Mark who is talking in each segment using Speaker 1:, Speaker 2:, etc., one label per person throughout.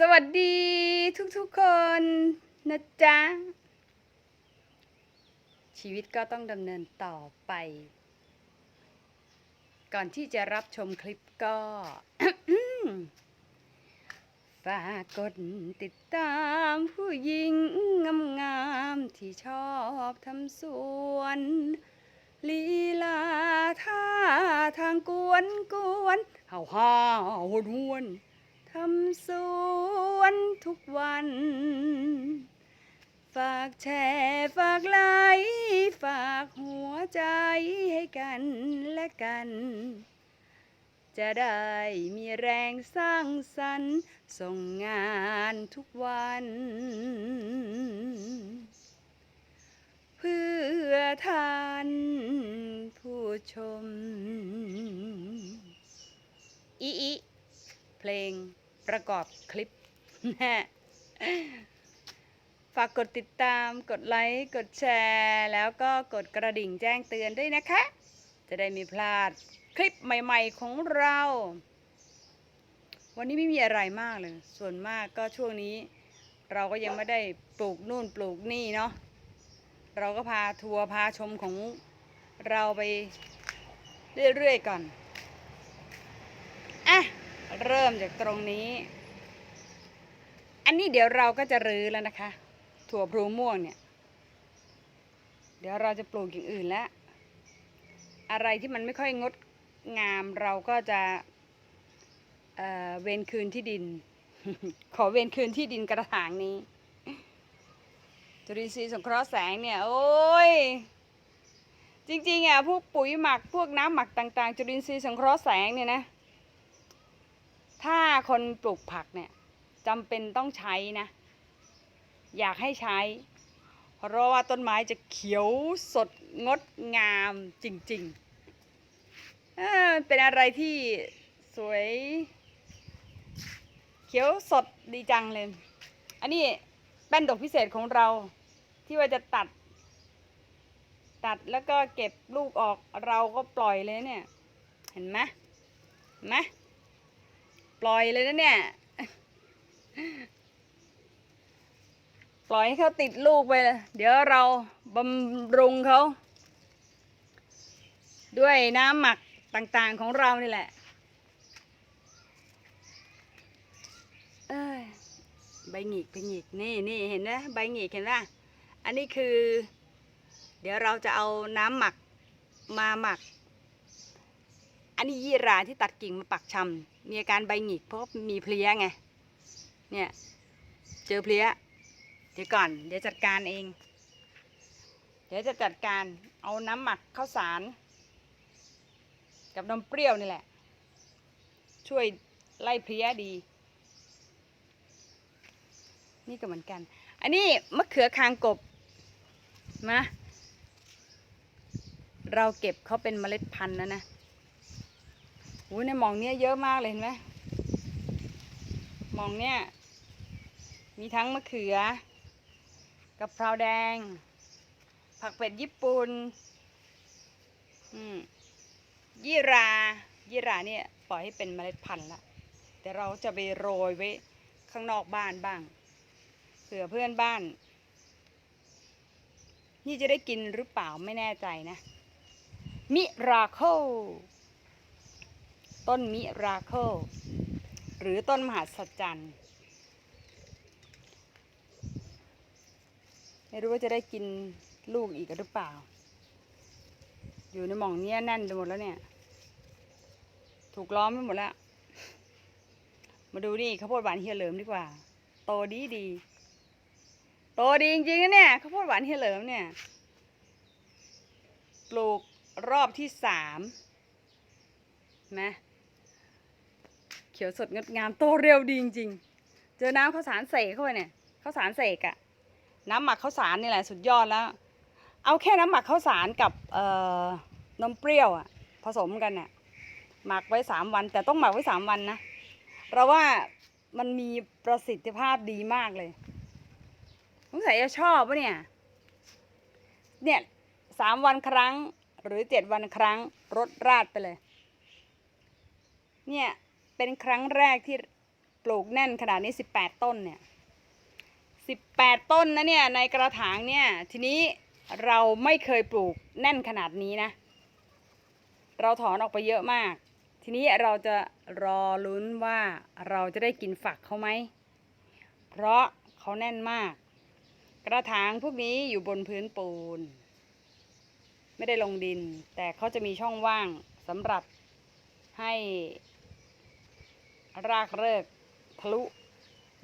Speaker 1: สวัสดีทุกๆคนนะจ๊ะ ชีวิตก็ต้องดำเนินต่อไป ก่อนที่จะรับชมคลิปก็ ฝากกดติดตามผู้หญิงงามๆที่ชอบทำสวนลีลาท่าทางกวนกวนเห่าห่าหวนหวน ทำสวนทุกวัน ฝากแชร์ฝากไลค์ฝากหัวใจให้กันและกัน จะได้มีแรงสร้างสรรค์ส่งงานทุกวัน เพื่อท่านผู้ชมอีอีเพลง ประกอบคลิปฝากกดติดตามกดไลค์กดแชร์ แล้วก็กดกระดิ่งแจ้งเตือนด้วยนะคะ จะได้ไม่พลาดคลิปใหม่ ๆของเรา วันนี้ไม่มีอะไรมากเลย ส่วนมากก็ช่วงนี้ เราก็ยังไม่ได้ปลูกนู่นปลูกนี่เนาะเราก็พาทัวร์พาชมของเราไปเรื่อยๆก่อน เริ่มจากตรงนี้ อันนี้เดี๋ยวเราก็จะรื้อแล้วนะคะ ถั่วพลูม่วงเนี่ย เดี๋ยวเราจะปลูกอย่างอื่นแล้ว อะไรที่มันไม่ค่อยงดงามเราก็จะเเวนคืนที่ดิน ขอเวนคืนที่ดินกระถางนี้ จุลินทรีย์สงเคราะห์แสงเนี่ย โอ้ยจริงๆอะพวกปุ๋ยหมักพวกน้ำหมักต่างๆ จุลินทรีย์สังเคราะห์แสงเนี่ยนะ ถ้าคนปลูกผักเนี่ยจำเป็นต้องใช้นะ อยากให้ใช้ เพราะว่าต้นไม้จะเขียวสดงดงามจริงๆเเป็นอะไรที่สวย เขียวสดดีจังเลย อันนี้แป้นดอกพิเศษของเราที่ว่าจะตัด ตัดแล้วก็เก็บลูกออกเราก็ปล่อยเลยเนี่ย เห็นไหมเห็นไหม ปล่อยเลยนะเนี่ย ปล่อยให้เขาติดลูกไปเลยเดี๋ยวเราบำรุงเขา ด้วยน้ำหมักต่างๆของเรานี่แหละเอ้ยใบหงิกใบหงิกนี่นี่เห็นนะใบหงิกเห็นปะอันนี้คือ เดี๋ยวเราจะเอาน้ำหมักมาหมัก อันนี้ยี่ราที่ตัดกิ่งมาปักชำมีอาการใบหงิกเพราะมีเพลี้ยไง เนี่ย เจอเพลี้ย เดี๋ยวก่อน เดี๋ยวจัดการเอง เดี๋ยวจะจัดการ เอาน้ำหมักข้าวสาร กับนมเปรี้ยวนี่แหละ ช่วยไล่เพลี้ยดี นี่ก็เหมือนกัน อันนี้มะเขือคางกบ มา เราเก็บเขาเป็นเมล็ดพันธุ์แล้วนะ อุ้ยในหมองเนี้ยเยอะมากเลยเห็นไหมหมองเนี้ยมีทั้งมะเขือกับเพราแดง ผักเป็ดญี่ปุ่นยี่รายี่ราเนี่ยปล่อยให้เป็นเมล็ดพันธุ์ละแต่เราจะไปโรยไว้ข้างนอกบ้านบ้างเผื่อเพื่อนบ้าน นี่จะได้กินหรือเปล่าไม่แน่ใจนะ มิราเคิล ต้นมิราเคิลหรือต้นมหัศจรรย์ไม่รู้ว่าจะได้กินลูกอีกหรือเปล่า อยู่ในหม่องนี้แน่นไปหมดแล้วเนี่ย ถูกล้อมไปหมดแล้ว มาดูนี่ข้าวโพดหวานเฮียเหลิมดีกว่า โตดีดี โตดีจริงๆนะเนี่ยข้าวโพดหวานเฮียเหลิมเนี่ย ปลูกรอบที่สามนะ เขียวสดงดงามโตเร็วดีจริงๆ เจอน้ำข้าวสารเสกเข้าไปเนี่ยข้าวสารเสกอะน้ำหมักข้าวสารนี่แหละสุดยอดแล้ว เอาแค่น้ำหมักข้าวสารกับเอ่อนมเปรี้ยวอะผสมกันเนี่ยหมักไว้สามวัน แต่ต้องหมักไว้สามวันนะเราว่ามันมีประสิทธิภาพดีมากเลยสงสัยจะชอบปะเนี่ย เนี่ยสามวันครั้งหรือเจ็ดวันครั้งรดราดไปเลย เนี่ย เป็นครั้งแรกที่ปลูกแน่นขนาดนี้สิบแปดต้นเนี่ยสิบแปดต้นนะเนี่ยในกระถางเนี่ยทีนี้เราไม่เคยปลูกแน่นขนาดนี้นะ เราถอนออกไปเยอะมาก ทีนี้เราจะรอลุ้นว่าเราจะได้กินฝักเขาไหม เพราะเขาแน่นมาก กระถางพวกนี้อยู่บนพื้นปูน ไม่ได้ลงดิน แต่เขาจะมีช่องว่างสำหรับให้ รากเริกทะลุ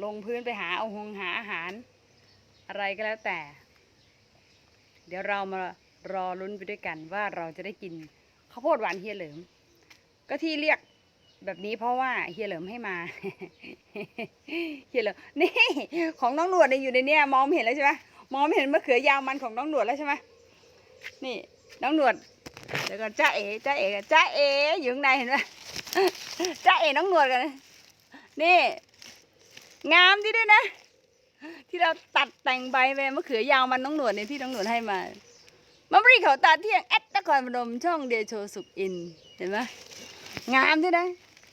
Speaker 1: ลงพื้นไปหาเอาหงหาอาหาร อะไรก็แล้วแต่ เดี๋ยวเรามารอลุ้นไปด้วยกันว่าเราจะได้กินข้าวโพดหวานเฮียเหลิม ก็ที่เรียกแบบนี้เพราะว่าเฮียเหลิมให้มาเฮียเหลิมนี่ของน้องหนวดเนี่ยอยู่ในเนี้ยมองเห็นแล้วใช่ไหมมองเห็นมะเขือยาวมันของน้องหนวดแล้วใช่ไหมนี่น้องหนวดเดี๋ยวก่อนจ้าเอ๋จ้าเอ๋จ้าเอ๋อยู่ข้างในเห็นไหม จ้าเอ๋น้องหนวดกัน นี่ งามดีด้วยนะ ที่เราตัดแต่งใบไปมะเขือยาวมันน้องหนวดเนี่ยที่น้องหนวดให้มามะบรีเขาตาเที่ยงแอดนครพนมช่องเดโชสุขอิน เห็นไหมงามด้วยนะ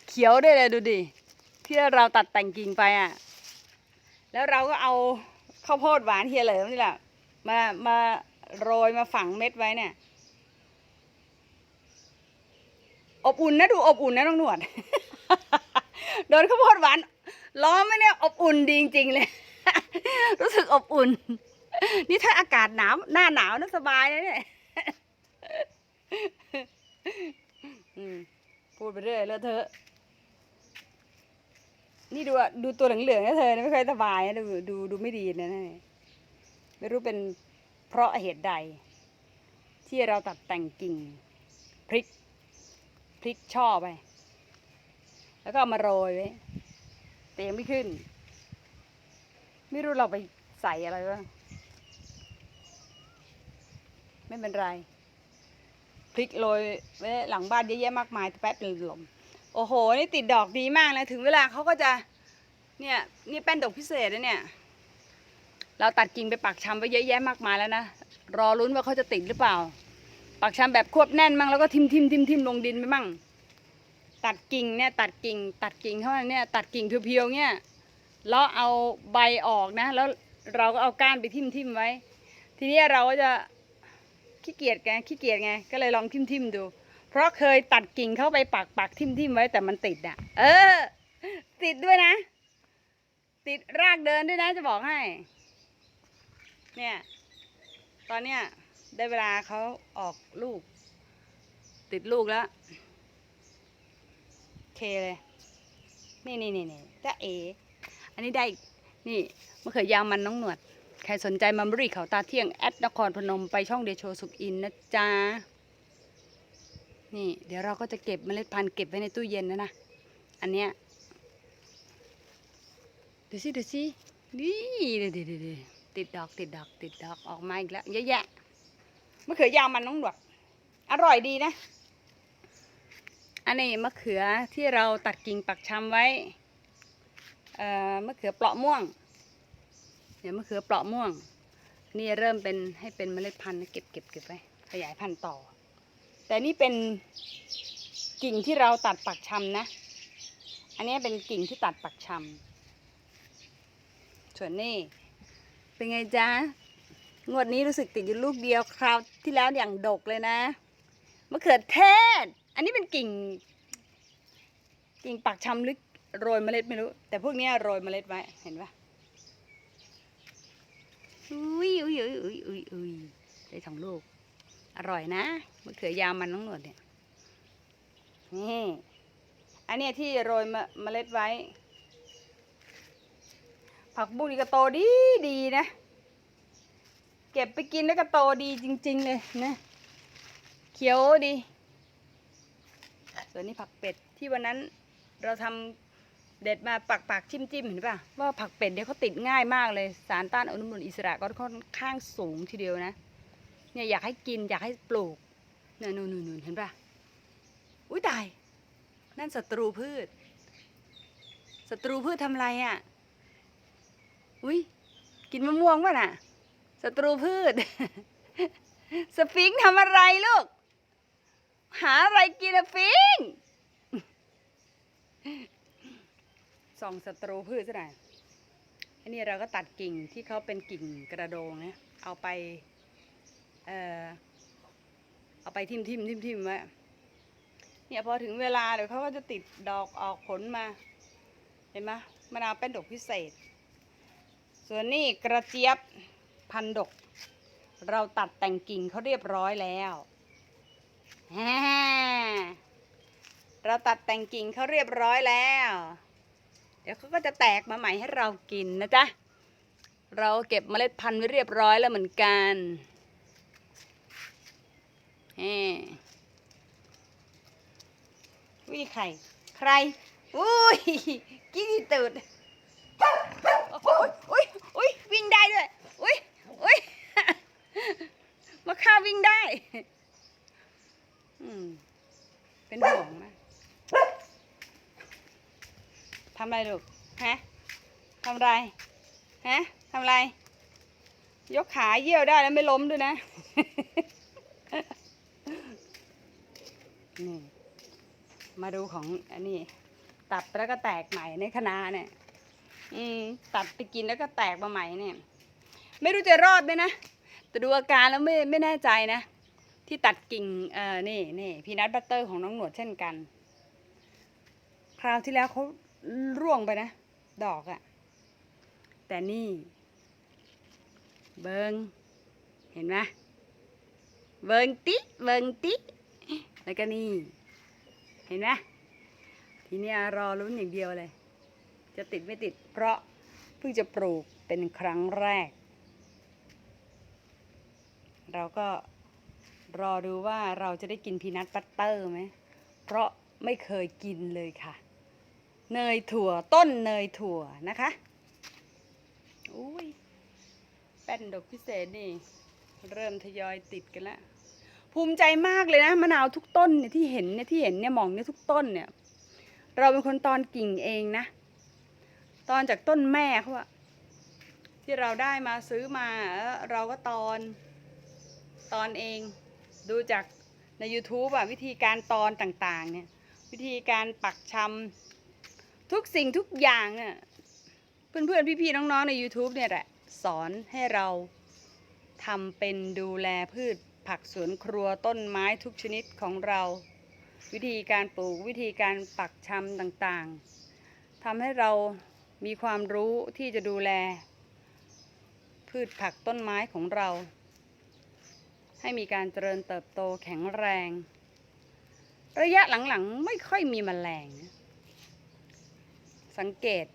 Speaker 1: เขียวด้วยเลยดูดิที่เราตัดแต่งกิ่งไปอะ แล้วเราก็เอาข้าวโพดหวานเฮียเหลิมนี่แหละมามาโรยมาฝังเม็ดไว้เนี่ย อบอุ่นนะดูอบอุ่นนะน้องหนวด โดนข้าวโพดหวานล้อมไหมเนี่ยอบอุ่นดีจริงๆเลย รู้สึกอบอุ่น นี่ถ้าอากาศหนาวหน้าหนาวน่าสบายนะเนี่ยพูดไปเรื่อยเลอะเทอะ นี่ดูอะดูตัวเหลืองๆนะเธอไม่ค่อยสบายนะดูดูดูไม่ดีนะนี่ไม่รู้เป็นเพราะเหตุใด ที่เราตัดแต่งกิ่งพริก พริกช่อไป แล้วก็เอามาโรยไว้เตียงไม่ขึ้น ไม่รู้เราไปใส่อะไรบ้างไม่เป็นไร พริกโรยไว้หลังบ้านเยอะแยะมากมายแต่แป๊บหนึ่งหลมโอ้โห นี่ติดดอกดีมากเลยถึงเวลาเขาก็จะเนี่ยนี่แป้นดอกพิเศษนะเนี่ย เราตัดกิ่งไปปักชำไว้เยอะแยะมากมายแล้วนะ รอลุ้นว่าเขาจะติดหรือเปล่า ปักชำแบบควบแน่นมั่งแล้วก็ทิมทิมทิมทิมลงดินไปมั่ง ตัดกิ่งเนี่ยตัดกิ่ง ตัดกิ่งเข้ามาเนี่ยตัดกิ่งเพียวๆเนี่ยแล้วเอาใบออกนะ แล้วเราก็เอาก้านไปทิมทิมไว้ ทีนี้เราก็จะขี้เกียจไงขี้เกียจไงก็เลยลองทิมทิมดู เพราะเคยตัดกิ่งเข้าไปปักปักทิมทิมไว้แต่มันติดอะ เออ ติดด้วยนะ ติดรากเดินด้วยนะจะบอกให้ เนี่ย ตอนเนี้ย ได้เวลาเขาออกลูก ติดลูกแล้ว เคเลย นี่นี่นี่นี่จ้าเอ อันนี้ได้นี่มะเขือยาวมันน้องหนวด ใครสนใจมัมบรีเขาตาเที่ยง แอดนครพนมไปช่องเดโชสุขอินนะจ๊ะ นี่เดี๋ยวเราก็จะเก็บเมล็ดพันธุ์เก็บไว้ในตู้เย็นนะนะ อันเนี้ยดูสิดูสินี่ดูดิดูติดดอกติดดอกติดดอกออกมาอีกแล้วเยอะแยะ มะเขือยาวมันน้องหนวด อร่อยดีนะ อันนี้มะเขือที่เราตัดกิ่งปักชำไว้เอ่อมะเขือเปราะม่วง เดี๋ยวมะเขือเปราะม่วง นี่เริ่มเป็นให้เป็นเมล็ดพันธุ์เก็บเก็บเก็บไว้ขยายพันธุ์ต่อ แต่นี่เป็นกิ่งที่เราตัดปักชำนะ อันนี้เป็นกิ่งที่ตัดปักชำส่วนนี่เป็นไงจ๊ะ งวดนี้รู้สึกติดอยู่ลูกเดียวคราวที่แล้วอย่างดกเลยนะมะเขือเทศ อันนี้เป็นกิ่ง กิ่งปักชำหรือโรยเมล็ดไม่รู้ แต่พวกนี้โรยเมล็ดไว้เห็นปะอุ้ยอุ้ยอุ้ยอุ้ยอุ้ยอุ้ยได้สองลูก อร่อยนะมะเขือยาวมันน้องหนวดเนี่ยนี่อันนี้ยที่โรยเมเมล็ดไว้ ผักบุ้งนี่ก็โตดีดีนะ ก็บไปกินแล้วก็โตดีจริง ๆ เลยนะ เขียวดี ส่วนนี้ผักเป็ดที่วันนั้นเราทำเด็ดมาปักปักจิ้มจิ้มเห็นป่ะว่าผักเป็ดเนี่ยเขาติดง่ายมากเลย สารต้านอนุมูลอิสระก็ค่อนข้างสูงทีเดียวนะเนี่ยอยากให้กินอยากให้ปลูกเนี่ยนูนนูนเห็นป่ะอุ้ยตาย นั่นศัตรูพืชศัตรูพืชทำไรอะอุ้ยกินมะม่วงป่ะน่ะ ศัตรูพืช สฟิงค์ทำอะไรลูก หาอะไรกินอะฟิงค์ส่องศัตรูพืชซะหน่อยอันนี้เราก็ตัดกิ่งที่เขาเป็นกิ่งกระโดงเนะเอาไป เอ่อ เอาไปทิมทิมทิมทิมไว้เนี่ยพอถึงเวลาเดี๋ยวเขาก็จะติดดอกออกผลมา เห็นไหมมะนาวเป็นดอกพิเศษ ส่วนนี่กระเจี๊ยบ พันดก เราตัดแต่งกิ่งเขาเรียบร้อยแล้วเราตัดแต่งกิ่งเขาเรียบร้อยแล้ว เดี๋ยวเขาก็จะแตกมาใหม่ให้เรากินนะจ๊ะ เราเก็บเมล็ดพันธุ์ไว้เรียบร้อยแล้วเหมือนกันแฮ่วิใครใคร อุ้ยกี้ที่ตูดโอ้ยโอ้ยโอ้ยวิ่งได้ด้วยอุ้ยอุ้ย มาข้าววิ่งได้ อืม เป็นห่วงมากทำ อะไรลูกฮะทำไรฮะทำไร ยกขาเยี่ยวได้แล้วไม่ล้มด้วยนะนี่มาดูของอันนี้ ตัดแล้วก็แตกใหม่ในคณะเนี่ย อืม ตัดไปกินแล้วก็แตกมาใหม่เนี่ย ไม่รู้จะรอดไหมนะแต่ดูอาการแล้วไม่ไม่แน่ใจนะ ที่ตัดกิ่งเอ่อนี่นี่พีนัทบัตเตอร์ของน้องหนวดเช่นกัน คราวที่แล้วเขา ร่วงไปนะ ดอกอะแต่นี่ เบิงเห็นไหมเบิงติ เบิงติ แล้วก็นี่ เห็นไหมทีนี้รอลุ้นอย่างเดียวเลย จะติดไม่ติด เพราะเพิ่งจะปลูกเป็นครั้งแรก เราก็รอดูว่าเราจะได้กินพีนัทบัตเตอร์ไหม เพราะไม่เคยกินเลยค่ะ เนยถั่วต้นเนยถั่วนะคะอุ้ยแป้นดอกพิเศษนี่ เริ่มทยอยติดกันแล้วภูมิใจมากเลยนะมะนาวทุกต้นเนี่ยที่เห็นเนี่ยที่เห็นเนี่ยมองเนี่ยทุกต้นเนี่ย เราเป็นคนตอนกิ่งเองนะ ตอนจากต้นแม่เขาอะที่เราได้มาซื้อมาแล้วเราก็ตอนตอนเองดูจากใน YouTube อะวิธีการตอนต่างๆเนี่ย วิธีการปักชำ ทุกสิ่งทุกอย่างเนี่ยเพื่อนๆพี่ๆน้องๆใน YouTube เนี่ยแหละ สอนให้เราทำเป็นดูแลพืชผักสวนครัวต้นไม้ทุกชนิดของเรา วิธีการปลูกวิธีการปักชำต่างๆทำให้เรามีความรู้ที่จะดูแล พืชผักต้นไม้ของเรา ให้มีการเจริญเติบโตแข็งแรง ระยะหลังๆ ไม่ค่อยมีแมลงนะ สังเกต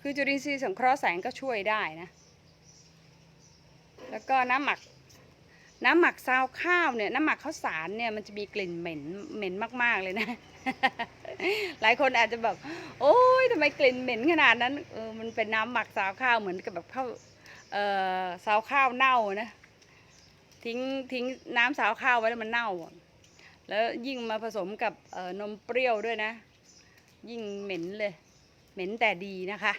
Speaker 1: คือจุลินทรีย์สังเคราะห์แสงก็ช่วยได้นะ แล้วก็น้ำหมักน้ำหมักซาวข้าวเนี่ยน้ำหมักข้าวสารเนี่ยมันจะมีกลิ่นเหม็นเหม็นมากๆเลยนะ หลายคนอาจจะแบบโอ้ยทำไมกลิ่นเหม็นขนาดนั้นเออมันเป็นน้ำหมักซาวข้าวเหมือนกับแบบข้าวเอ่อซาวข้าวเน่านะทิ้งทิ้งน้ำสาวข้าวไว้แล้วมันเน่า แล้วยิ่งมาผสมกับนมเปรี้ยวด้วยนะ ยิ่งเหม็นเลย เหม็นแต่ดีนะคะ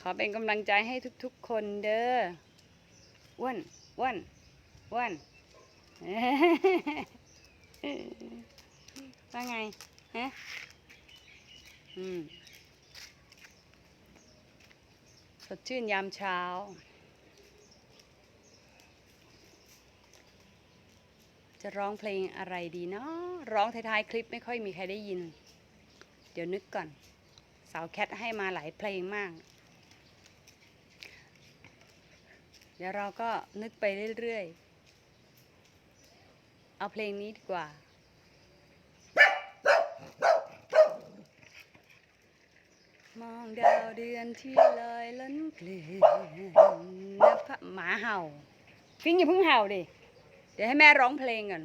Speaker 1: ขอเป็นกำลังใจให้ทุกๆคนเด้ออ้วนอ้วนอ้วนว่าไงฮะอืม สดชื่นยามเช้า จะร้องเพลงอะไรดีเนาะร้องท้ายๆคลิปไม่ค่อยมีใครได้ยิน เดี๋ยวนึกก่อน สาวแคทให้มาหลายเพลงมาก เดี๋ยวเราก็นึกไปเรื่อยๆ เอาเพลงนี้ดีกว่า มองดาวเดือนที่ลอยล้นเกลื่อนนภาหมาเห่า ฟิงอย่าเพิ่งเห่าดิ เดี๋ยวให้แม่ร้องเพลงก่อน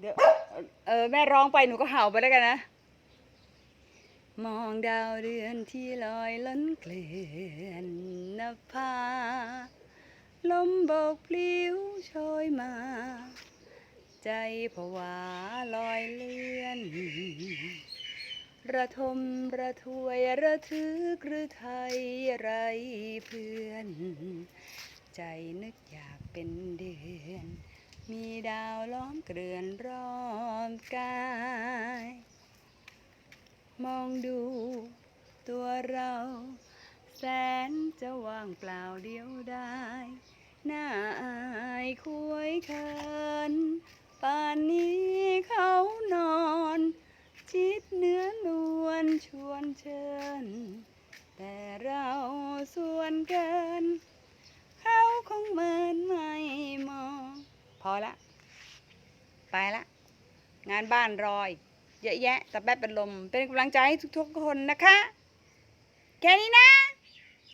Speaker 1: เดี๋ยวเออแม่ร้องไปหนูก็เห่าไปแล้วกันนะ มองดาวเดือนที่ลอยล้นเกลื่อนนภาลมโบกพลิ้วโชยมา ใจผวาลอยเลื่อน ระทมระทวยระทึกหรือไทยไรเพื่อน ใจนึกอยากเป็นเดือน มีดาวล้อมเกลื่อนรอบกาย มองดูตัวเรา แสนจะว่างเปล่าเดียวได้ หน้าอายคุยเคินป่านนี้เขานอน ชิดเนื้อนวลชวนเชิญ แต่เราส่วนเกิน เขาคงเหมินไม่มอง พอละ ไปละ งานบ้านรอย เยอะแยะแต่แป๊บเป็นลม เป็นกำลังใจให้ทุกๆคนนะคะ แค่นี้นะ